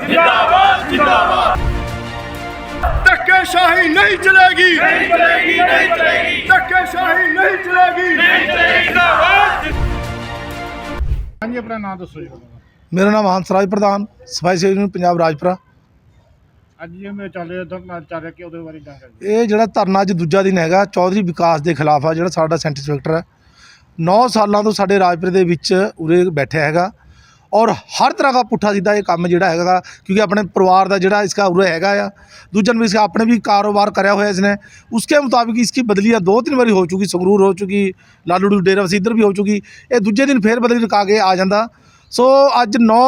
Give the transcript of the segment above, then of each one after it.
ਜਿੰਦਾਬਾਦ ਜਿੰਦਾਬਾਦ। ਜਿੰਦਾਬਾਦ ਧੱਕੇਸ਼ਾਹੀ ਨਹੀਂ ਚਲੇਗੀ। ਨਹੀਂ ਚਲੇਗੀ ਨਹੀਂ ਚਲੇਗੀ। ਧੱਕੇਸ਼ਾਹੀ ਨਹੀਂ ਚਲੇਗੀ। ਨਹੀਂ ਚਲੇਗੀ ਜਿੰਦਾਬਾਦ। ਹਾਂਜੀ ਆਪਣਾ ਨਾਮ ਦੱਸੋ ਜੀ। ਮੇਰਾ ਨਾਮ ਹੰਸਰਾਜ ਪ੍ਰਧਾਨ ਸਫ਼ਾਈ ਸੇਵਕ ਯੂਨੀਅਨ ਪੰਜਾਬ ਰਾਜਪੁਰਾ। ਅੱਜ ਜਿਵੇਂ ਚੱਲ ਰਿਹਾ ਧਰਨਾ ਚੱਲ ਰਿਹਾ ਕਿ ਉਹਦੇ ਬਾਰੇ ਦਿਓ। ਇਹ ਜਿਹੜਾ ਧਰਨਾ ਅੱਜ ਦੂਜਾ ਦਿਨ ਹੈਗਾ ਚੌਧਰੀ ਵਿਕਾਸ ਦੇ ਖਿਲਾਫ ਆ ਜਿਹੜਾ ਸਾਡਾ ਸੈਂਟਰ ਇੰਸਪੈਕਟਰ ਹੈ। 9 ਸਾਲਾਂ ਤੋਂ ਸਾਡੇ ਰਾਜਪੁਰੇ ਦੇ ਵਿੱਚ ਉਰੇ ਬੈਠਿਆ ਹੈਗਾ। ਔਰ ਹਰ ਤਰ੍ਹਾਂ ਦਾ ਪੁੱਠਾ ਸਿੱਧਾ ਇਹ ਕੰਮ ਜਿਹੜਾ ਹੈਗਾ ਕਿਉਂਕਿ ਆਪਣੇ ਪਰਿਵਾਰ ਦਾ ਜਿਹੜਾ ਇਸਕਾ ਉਰੇ ਹੈਗਾ ਆ। ਦੂਜਾ ਵੀ ਇਸ ਆਪਣੇ ਵੀ ਕਾਰੋਬਾਰ ਕਰਿਆ हुआ है इसने उसके मुताबिक इसकी बदलियाँ दो तीन बारी हो चुकी संगरूर हो चुकी लालूडू डेरा इधर ਵੀ ਹੋ ਚੁੱਕੀ। ਇਹ ਦੂਜੇ ਦਿਨ ਫੇਰ ਬਦਲੀ ਰਕਾ ਕੇ ਆ ਜਾਂਦਾ। ਸੋ ਅੱਜ 9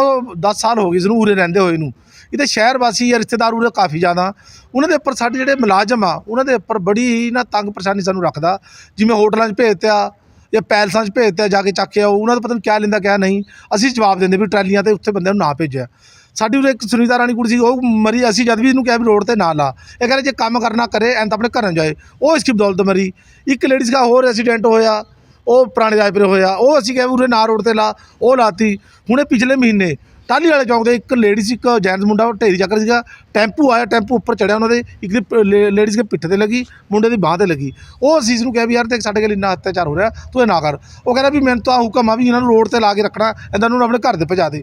10 ਸਾਲ ਹੋ ਗਏ ਇਸ ਨੂੰ ਉਰੇ ਰਹਿੰਦੇ ਹੋਏ ਨੂੰ। ਇਹਦੇ ਸ਼ਹਿਰ ਵਾਸੀ ਜਾਂ ਰਿਸ਼ਤੇਦਾਰ ਉਰੇ ਕਾਫੀ ਜ਼ਿਆਦਾ। ਉਹਨਾਂ ਦੇ ਉੱਪਰ ਸਾਡੇ ਜਿਹੜੇ ਮੁਲਾਜ਼ਮ ਆ, ਉਹਨਾਂ ਦੇ ਉੱਪਰ ਬੜੀ ਨਾ ਤੰਗ ਪਰੇਸ਼ਾਨੀ ਸਾਨੂੰ ਰੱਖਦਾ। ਜਿਵੇਂ ਹੋਟਲਾਂ 'ਚ ਭੇਜਤਿਆ ਜਾਂ ਪੈਲਸਾਂ 'ਚ ਭੇਜਤਿਆ ਜਾ ਕੇ ਚੱਕ ਕੇ ਆਓ, ਉਹਨਾਂ ਦਾ ਪਤਾ ਨਹੀਂ ਕਿਆ ਲੈਂਦਾ, ਕਿਆ ਨਹੀਂ। ਅਸੀਂ ਜਵਾਬ ਦਿੰਦੇ ਵੀ ਟਰਾਲੀਆਂ ਤੇ ਉੱਥੇ ਬੰਦਿਆਂ ਨੂੰ ਨਾ ਭੇਜਿਆ। ਸਾਡੀ ਉਰੇ ਇੱਕ ਸੁਨੀਤਾ ਰਾਣੀ ਕੁੜੀ ਸੀ, ਉਹ ਮਰੀ, ਅਸੀਂ ਜਦ ਵੀ ਇਹਨੂੰ ਕਿਹਾ ਵੀ ਰੋਡ ਤੇ ਨਾ ਲਾ। ਇਹ ਕਹਿੰਦੇ ਜੇ ਕੰਮ ਕਰਨਾ ਕਰੇ, ਐਂ ਤਾਂ ਆਪਣੇ ਘਰਾਂ ਜਾਏ। ਉਹ ਇਸकी ਬਦੌਲਤ ਮਰੀ। ਇੱਕ ਲੇਡੀਜ਼ ਦਾ ਹੋਰ ਐਕਸੀਡੈਂਟ ਹੋਇਆ, ਉਹ ਪੁਰਾਣੇ ਰਾਜਪੁਰੇ ਹੋਇਆ। ਉਹ ਅਸੀਂ ਕਿਹਾ ਵੀ ਉਰੇ ਨਾ ਰੋਡ ਤੇ ਲਾ, ਉਹ ਲਾਤੀ। ਹੁਣੇ ਪਿਛਲੇ ਮਹੀਨੇ ਟਾਹਲੀ ਵਾਲੇ ਚੌਂਕ ਦੇ ਇੱਕ ਲੇਡੀਜ਼ ਇੱਕ ਜੈਂਟਸ ਮੁੰਡਾ, ਉਹ ਢੇਰੀ ਚੱਕਰ ਸੀਗਾ। ਟੈਂਪੂ ਆਇਆ, ਟੈਂਪੂ ਉੱਪਰ ਚੜਿਆ ਉਹਨਾਂ ਦੇ। ਇੱਕ ਦੀ ਲੇਡੀਜ਼ ਦੇ ਪਿੱਠ ਤੇ ਲੱਗੀ, ਮੁੰਡੇ ਦੀ ਬਾਹ ਤੇ ਲੱਗੀ। ਉਹ ਅਸੀਂ ਨੂੰ ਕਿਹਾ ਵੀ ਯਾਰ, ਦੇਖ ਸਾਡੇ ਕੋਲ ਇੰਨਾ ਅਤਿਆਚਾਰ ਹੋ ਰਿਹਾ, ਤੂੰ ਇਹ ਨਾ ਕਰ। ਉਹ ਕਹਿੰਦਾ ਵੀ ਮੈਨੂੰ ਤਾਂ ਹੁਕਮ ਆ ਵੀ ਇਹਨਾਂ ਨੂੰ ਰੋਡ ਤੇ ਲਾ ਕੇ ਰੱਖਣਾ, ਇਹਨਾਂ ਨੂੰ ਆਪਣੇ ਘਰ ਦੇ ਪਹੁੰਚਾ ਦੇ।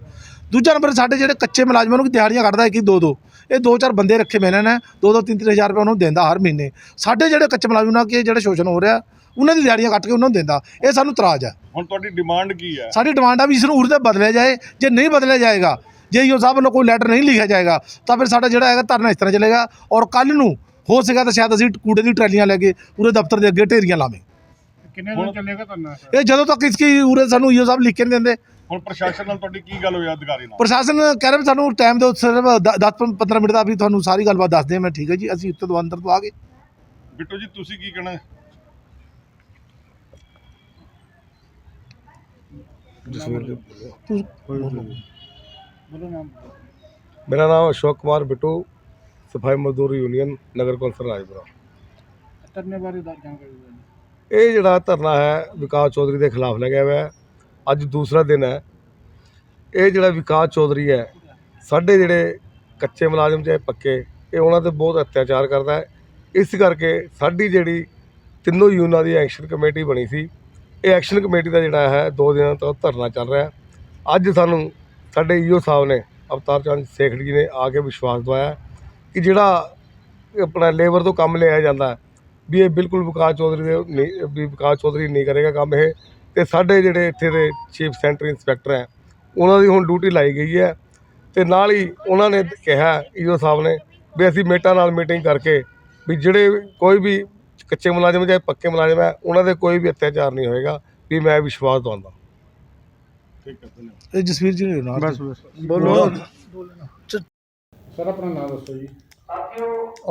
ਦੂਜਾ ਨੰਬਰ, ਸਾਡੇ ਜਿਹੜੇ ਕੱਚੇ ਮੁਲਾਜ਼ਮਾਂ ਨੂੰ ਦਿਹਾੜੀਆਂ ਕੱਢਦਾ ਇੱਕ ਦੋ ਦੋ। ਇਹ ਦੋ ਚਾਰ ਬੰਦੇ ਰੱਖੇ ਮੈਂ ਨੇ, ਦੋ ਦੋ, ਤਿੰਨ ਤਿੰਨ ਹਜ਼ਾਰ ਰੁਪਏ ਉਹਨੂੰ ਦਿੰਦਾ ਹਰ ਮਹੀਨੇ। ਸਾਡੇ ਜਿਹੜੇ ਕੱਚੇ ਮੁਲਾਜ਼ਮ ਨਾਲ ਕੀ ਜਿਹੜਾ ਸ਼ੋਸ਼ਣ ਹੋ ਰਿਹਾ ਉਹਨਾਂ ਦੀ ਦਿਹਾੜੀਆਂ ਕੱਟ ਕੇ ਉਹਨਾਂ ਨੂੰ ਦਿੰਦਾ। ਇਹ ਸਾਨੂੰ ਤਰਾਜ ਹੈ। ਹੁਣ ਤੁਹਾਡੀ ਡਿਮਾਂਡ ਕੀ ਹੈ? ਸਾਡੀ ਡਿਮਾਂਡ ਆ ਵੀ ਇਸ ਨੂੰ ਉਰਦੇ ਬਦਲਿਆ ਜਾਏ। ਜੇ ਨਹੀਂ ਬਦਲਿਆ ਜਾਏਗਾ ਜੇ ਯੋ ਸਾਹਿਬ ਨੂੰ ਕੋਈ ਲੈਟਰ ਨਹੀਂ ਲਿਖਿਆ ਜਾਏਗਾ ਤਾਂ ਫਿਰ ਸਾਡਾ ਜਿਹੜਾ ਹੈਗਾ ਧਰਨਾ ਇਸ ਤਰ੍ਹਾਂ ਚੱਲੇਗਾ। ਔਰ ਕੱਲ ਨੂੰ ਹੋ ਸਕਦਾ ਤਾਂ ਸ਼ਾਇਦ ਅਸੀਂ ਕੂੜੇ ਦੀ ਟਰਾਲੀਆਂ ਲੈ ਕੇ ਪੂਰੇ ਦਫ਼ਤਰ ਦੇ ਅੱਗੇ ਢੇਰੀਆਂ ਲਾਵੇਂ ਕਿੰਨੇ ਦਿਨ ਚੱਲੇਗਾ ਧਰਨਾ ਇਹ? ਜਦੋਂ ਤੱਕ ਇਸ ਕੀ ਉਰੇ ਸਾਨੂੰ ਯੋ ਸਾਹਿਬ ਲਿਖ ਦਿੰਦੇ। ਹੁਣ ਪ੍ਰਸ਼ਾਸਨ ਨਾਲ ਤੁਹਾਡੀ ਕੀ ਗੱਲ ਹੋਈ ਅਧਿਕਾਰੀ ਨਾਲ? ਪ੍ਰਸ਼ਾਸਨ ਕਹਿ ਰਿਹਾ ਸਾਨੂੰ ਟਾਈਮ ਦਿਓ ਸਿਰਫ 10 15 ਮਿੰਟ ਦਾ ਵੀ ਤੁਹਾਨੂੰ ਸਾਰੀ ਗੱਲਬਾਤ ਦੱਸ ਦੇ ਮੈਂ ਠੀਕ ਹੈ ਜੀ ਅਸੀਂ ਉੱਤੇ ਤੋਂ ਤੋਂ ਆ ਗਏ। ਬਿੱਟੂ ਜੀ ਤੁਸੀਂ ਕੀ ਕਹਿਣਾ? ਜਸਵੀਰ ਜੀ। ਮੇਰਾ ਨਾਮ ਅਸ਼ੋਕ ਕੁਮਾਰ ਬਿੱਟੂ ਸਫ਼ਾਈ ਮਜ਼ਦੂਰ ਯੂਨੀਅਨ ਨਗਰ ਕੌਂਸਲ ਰਾਜਪੁਰਾ। ਧਰਨੇ ਬਾਰੇ ਜਾਣਕਾਰੀ ਇਹ ਜਿਹੜਾ ਧਰਨਾ ਹੈ ਵਿਕਾਸ ਚੌਧਰੀ ਦੇ ਖਿਲਾਫ ਲੱਗਿਆ ਹੋਇਆ ਹੈ। ਅੱਜ ਦੂਸਰਾ ਦਿਨ ਹੈ। ਇਹ ਜਿਹੜਾ ਵਿਕਾਸ ਚੌਧਰੀ ਹੈ ਸਾਡੇ ਜਿਹੜੇ ਕੱਚੇ ਮੁਲਾਜ਼ਮ ਚਾਹੇ ਪੱਕੇ ਇਹ ਉਹਨਾਂ ਤੇ ਬਹੁਤ ਅਤਿਆਚਾਰ ਕਰਦਾ ਹੈ। ਇਸ ਕਰਕੇ ਸਾਡੀ ਜਿਹੜੀ ਤਿੰਨੋਂ ਯੂਨਾਂ ਦੀ ਐਕਸ਼ਨ ਕਮੇਟੀ ਬਣੀ ਸੀ ਇਹ ਐਕਸ਼ਨ ਕਮੇਟੀ ਦਾ ਜਿਹੜਾ ਹੈ, ਦੋ ਦਿਨਾਂ ਤੋਂ ਧਰਨਾ ਚੱਲ ਰਿਹਾ ਅੱਜ ਸਾਨੂੰ ਸਾਡੇ ਈਓ ਸਾਹਿਬ ਨੇ, ਅਵਤਾਰ ਚੰਦ ਸੇਖੜੀ ਜੀ ਨੇ ਆ ਕੇ ਵਿਸ਼ਵਾਸ ਦਵਾਇਆ ਕਿ ਜਿਹੜਾ ਆਪਣਾ ਲੇਬਰ ਤੋਂ ਕੰਮ ਲਿਆ ਜਾਂਦਾ ਵੀ ਇਹ ਬਿਲਕੁਲ ਵਿਕਾਸ ਚੌਧਰੀ ਦੇ ਨਹੀਂ, ਵੀ ਵਿਕਾਸ ਚੌਧਰੀ ਨਹੀਂ ਕਰੇਗਾ ਕੰਮ ਇਹ। ਤੇ ਸਾਡੇ ਜਿਹੜੇ ਇੱਥੇ ਦੇ ਚੀਫ ਸੈਂਟਰ ਇੰਸਪੈਕਟਰ ਹੈ, ਉਹਨਾਂ ਦੀ ਹੁਣ ਡਿਊਟੀ ਲਾਈ ਗਈ ਹੈ। ਤੇ ਨਾਲ ਹੀ ਉਹਨਾਂ ਨੇ ਕਿਹਾ, ਈਓ ਸਾਹਿਬ ਨੇ, ਵੀ ਅਸੀਂ ਮੇਟਾ ਨਾਲ ਮੀਟਿੰਗ ਕਰਕੇ ਵੀ ਜਿਹੜੇ ਕੋਈ ਵੀ ਕੱਚੇ ਮੁਲਾਜ਼ਮ ਜਾਂ ਪੱਕੇ ਮੁਲਾਜ਼ਮ ਹੈ ਉਹਨਾਂ ਦੇ ਕੋਈ ਵੀ ਅਤਿਆਚਾਰ ਨਹੀਂ ਹੋਏਗਾ ਵੀ ਮੈਂ ਵਿਸ਼ਵਾਸ ਦਵਾਉਂਦਾ। ਠੀਕ ਹੈ ਧੰਨਵਾਦ। ਇਹ ਜਸਵੀਰ ਜੀ ਨੇ ਬਸ ਬੋਲੋ। ਸਰ ਆਪਣਾ ਨਾਮ ਦੱਸੋ ਜੀ।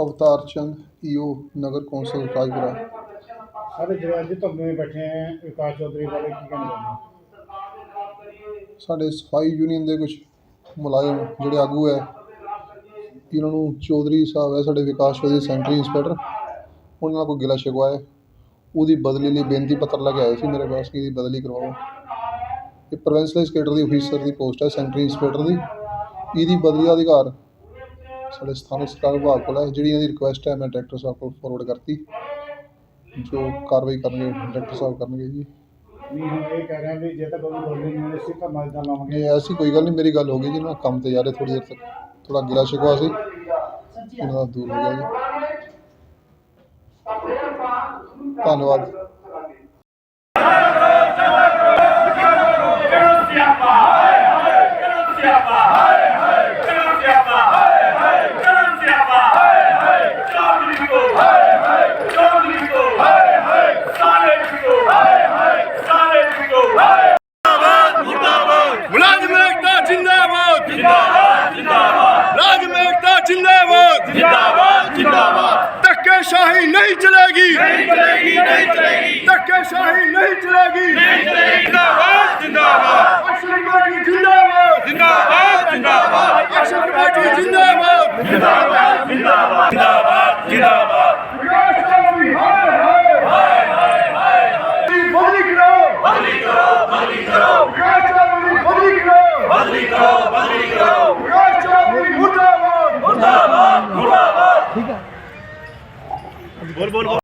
ਅਵਤਾਰ ਚੰਦ ਈਓ ਨਗਰ ਕੌਂਸਲ ਰਾਜਪੁਰਾ ਸਾਰੇ ਜਿਹੜੇ ਅੱਜ ਧਰਨੇ ਬੈਠੇ ਹੈ ਵਿਕਾਸ ਚੌਧਰੀ ਬਾਰੇ ਕੀ ਕਹਿਣਾ ਚਾਹੁੰਦੇ ਸਾਡੇ ਸਫ਼ਾਈ ਯੂਨੀਅਨ ਦੇ ਕੁਝ ਮੁਲਾਜ਼ਮ ਜਿਹੜੇ ਆਗੂ ਹੈ ਇਹਨਾਂ ਨੂੰ ਚੌਧਰੀ ਸਾਹਿਬ ਹੈ ਸਾਡੇ ਵਿਕਾਸ ਚੌਧਰੀ ਸੈਂਟਰੀ ਇੰਸਪੈਕਟਰ। ਉਹਨਾਂ ਨਾਲ ਕੋਈ ਗਿਲਾ ਸ਼ਿਕਵਾ ਹੈ? ਉਹਦੀ ਬਦਲੀ ਲਈ ਬੇਨਤੀ ਪੱਤਰ ਲੈ ਕੇ ਆਏ ਸੀ ਮੇਰੇ ਪਾਸ ਕਿ ਇਹਦੀ ਬਦਲੀ ਕਰਵਾਓ। ਇਹ ਪ੍ਰੋਵਿੰਸ਼ਲ ਸਕੇਟਰ ਦੀ ਅਫੀਸਰ ਦੀ ਪੋਸਟ ਹੈ ਸੈਂਟਰੀ ਇੰਸਪੈਕਟਰ ਦੀ। ਇਹਦੀ ਬਦਲੀ ਦਾ ਅਧਿਕਾਰ ਸਾਡੇ ਸਥਾਨਕ ਸਰਕਾਰ ਵਿਭਾਗ ਕੋਲ ਹੈ ਜਿਹੜੀ ਇਹਨਾਂ ਦੀ ਰਿਕੁਐਸਟ ਹੈ ਮੈਂ ਡਾਇਰੈਕਟਰ ਸਾਹਿਬ ਕੋਲ ਫਾਰਵਰਡ ਕਰਤੀ। ਜੋ ਕਾਰਵਾਈ ਕਰਨਗੇ ਡਾਇਰੈਕਟਰ ਸਾਹਿਬ ਕਰਨਗੇ ਜੀ। ਨਹੀਂ ਹੁਣ ਇਹ ਕਹਿ ਰਹੇ ਵੀ ਜੇ ਤਾਂ ਕੋਈ ਬੋਲੀ ਨਹੀਂ ਅਸੀਂ ਧਰਨਾ ਇਦਾਂ ਲਾਵਾਂਗੇ। ਐਸੀ ਕੋਈ ਗੱਲ ਨਹੀਂ ਮੇਰੀ ਗੱਲ ਹੋ ਗਈ ਜੀ ਮੈਂ ਕੰਮ ਤੇ ਜਾ ਰਿਹਾ ਥੋੜੀ ਦੇਰ ਤੱਕ। ਥੋੜਾ ਗਿਲਾ ਸ਼ਿਕਵਾ ਸੀ ਇਹਨਾਂ ਦਾ ਦੂਰ ਹੋ ਗਿਆ ਜੀ। ਧੰਨਵਾਦ ਮੁਲਾਜ਼ਮ ਏਕਤਾ ਜਿੰਦਾਬਾਦ। ਜਿੰਦਾਬਾਦ ਜਿੰਦਾਬਾਦ। ਰਾਜ ਮੇਕਤਾ ਜਿੰਦਾਬਾਦ। ਜਿੰਦਾਬਾਦ ਜਿੰਦਾਬਾਦ। ਧੱਕੇਸ਼ਾਹੀ ਨਹੀਂ ਚਲੇਗੀ। ਨਹੀਂ ਚਲੇਗੀ ਨਹੀਂ ਚਲੇਗੀ। ਧੱਕੇਸ਼ਾਹੀ ਨਹੀਂ ਚਲੇਗੀ। ਨਹੀਂ ਚਲੇਗੀ ਜਿੰਦਾਬਾਦ ਜਿੰਦਾਬਾਦ। ਐਕਸ਼ਨ ਕਮੇਟੀ ਜਿੰਦਾਬਾਦ। ਜਿੰਦਾਬਾਦ ਜਿੰਦਾਬਾਦ। ਐਕਸ਼ਨ ਕਮੇਟੀ ਜਿੰਦਾਬਾਦ। ਜਿੰਦਾਬਾਦ ਜਿੰਦਾਬਾਦ ਜਿੰਦਾਬਾਦ ਜਿੰਦਾਬਾਦ। ਵਿਕਾਸ ਚੌਧਰੀ ਹਾਏ ਹਾਏ ਹਾਏ ਹਾਏ ਹਾਏ ਬਦਲੀ ਕਰੋ। ਬਦਲੀ ਕਰੋ। ਬਦਲੀ ਕਰੋ। ਵਿਕਾਸ ਬੋਲ ਬੋਲ